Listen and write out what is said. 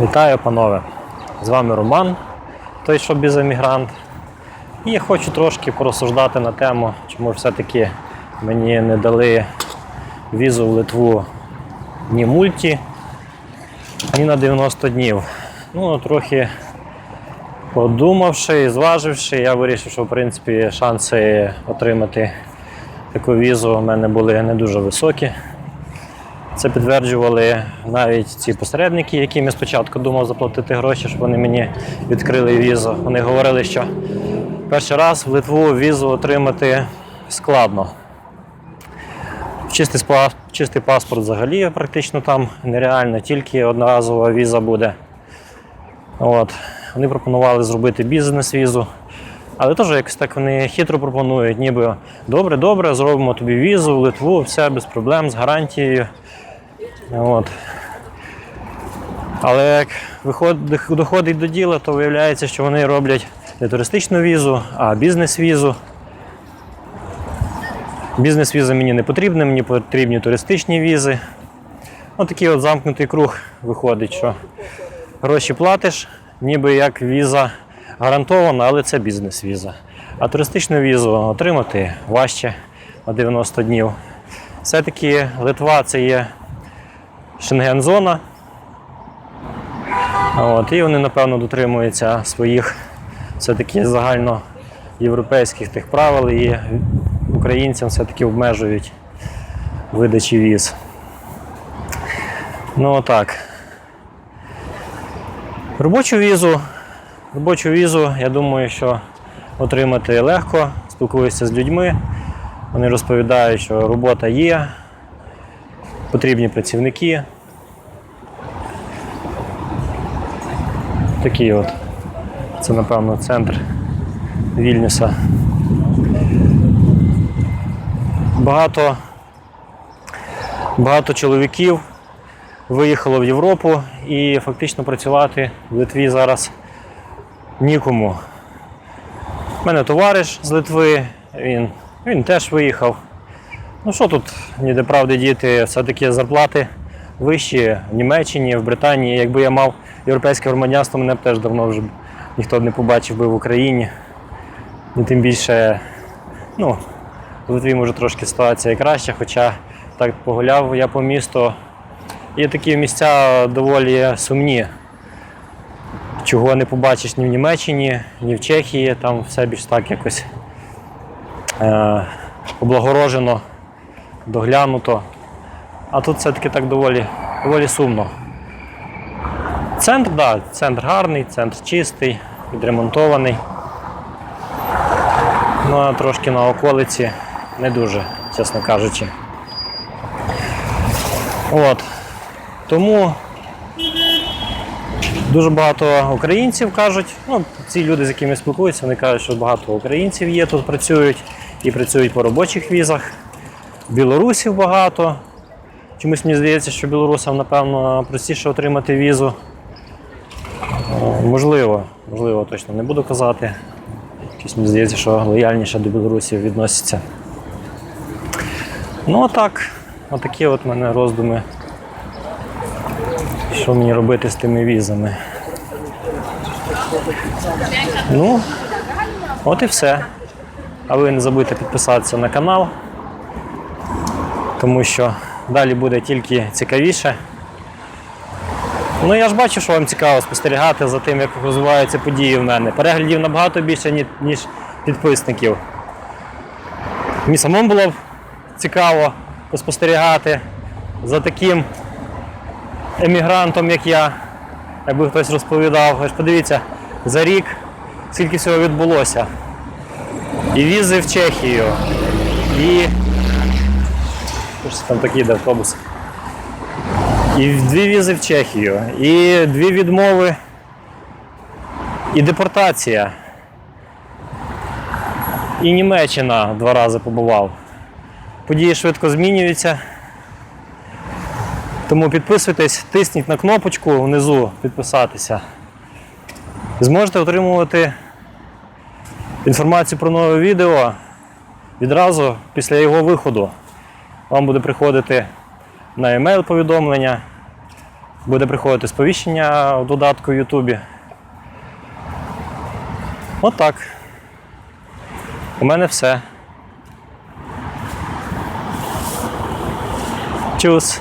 Вітаю, панове! З вами Роман, той, що беземігрант. І я хочу трошки порозсуждати на тему, чому все-таки мені не дали візу в Литву ні мульті, ні на 90 днів. Ну, трохи подумавши і зваживши, я вирішив, що в принципі шанси отримати таку візу у мене були не дуже високі. Це підтверджували навіть ці посередники, яким я спочатку думав заплатити гроші, щоб вони мені відкрили візу. Вони говорили, що перший раз в Литву візу отримати складно. Чистий, чистий паспорт взагалі практично там нереально, тільки одноразова віза буде. От. Вони пропонували зробити бізнес-візу. Але теж якось так вони хитро пропонують, ніби добре, добре, зробимо тобі візу в Литву, все без проблем, з гарантією. От. Але як доходить до діла, то виявляється, що вони роблять не туристичну візу, а бізнес-візу. Бізнес-віза мені не потрібна, мені потрібні туристичні візи. Ось такий от замкнутий круг виходить, що гроші платиш, ніби як віза гарантована, але це бізнес-віза. А туристичну візу отримати важче на 90 днів. Все-таки Литва це є Шенген-зона. От, і вони, напевно, дотримуються своїх все-таки загальноєвропейських тих правил і українцям все-таки обмежують видачі віз. Ну так. Робочу візу. Робочу візу, я думаю, що отримати легко. Спілкуюся з людьми. Вони розповідають, що робота є, потрібні працівники. Такий от. Це, напевно, центр Вільнюса. Багато, багато чоловіків виїхало в Європу і фактично працювати в Литві зараз нікому. У мене товариш з Литви, він, він теж виїхав. Ну що тут, ніде правди діти, все-таки зарплати вищі в Німеччині, в Британії. Якби я мав європейське громадянство, мене б теж давно вже ніхто б не побачив би в Україні. І тим більше, ну, в Литві може трошки ситуація краща, хоча так погуляв я по місту. Є такі місця доволі сумні. Чого не побачиш ні в Німеччині, ні в Чехії, там все більш так якось е, облагорожено, доглянуто. А тут все-таки так доволі, доволі сумно. Центр, да, центр гарний, центр чистий, відремонтований. Ну а трошки на околиці не дуже, чесно кажучи. От. Тому дуже багато українців кажуть, ну, ці люди, з якими я спілкуюся, вони кажуть, що багато українців є, тут працюють і працюють по робочих візах. Білорусів багато. Чомусь мені здається, що білорусам, напевно, простіше отримати візу. Можливо, можливо, точно не буду казати. Щось мені здається, що лояльніше до білорусів відносяться. Ну, а так, отакі от мене роздуми. Що мені робити з тими візами? Ну, от і все. А ви не забудьте підписатися на канал, тому що далі буде тільки цікавіше. Ну я ж бачу, що вам цікаво спостерігати за тим, як розвиваються події в мене. Переглядів набагато більше, ніж підписників. Мені самому було б цікаво поспостерігати за таким емігрантом, як я, якби хтось розповідав. Ви подивіться, за рік скільки всього відбулося. І візи в Чехію, і. Що там такий йде автобус? І дві візи в Чехію, і дві відмови, і депортація. І Німеччина два рази побував. Події швидко змінюються. Тому підписуйтесь, тисніть на кнопочку внизу підписатися. Зможете отримувати інформацію про нове відео відразу після його виходу. Вам буде приходити на емейл повідомлення. Буде приходити сповіщення в додатку в Ютубі. Отак. У мене все. Чус.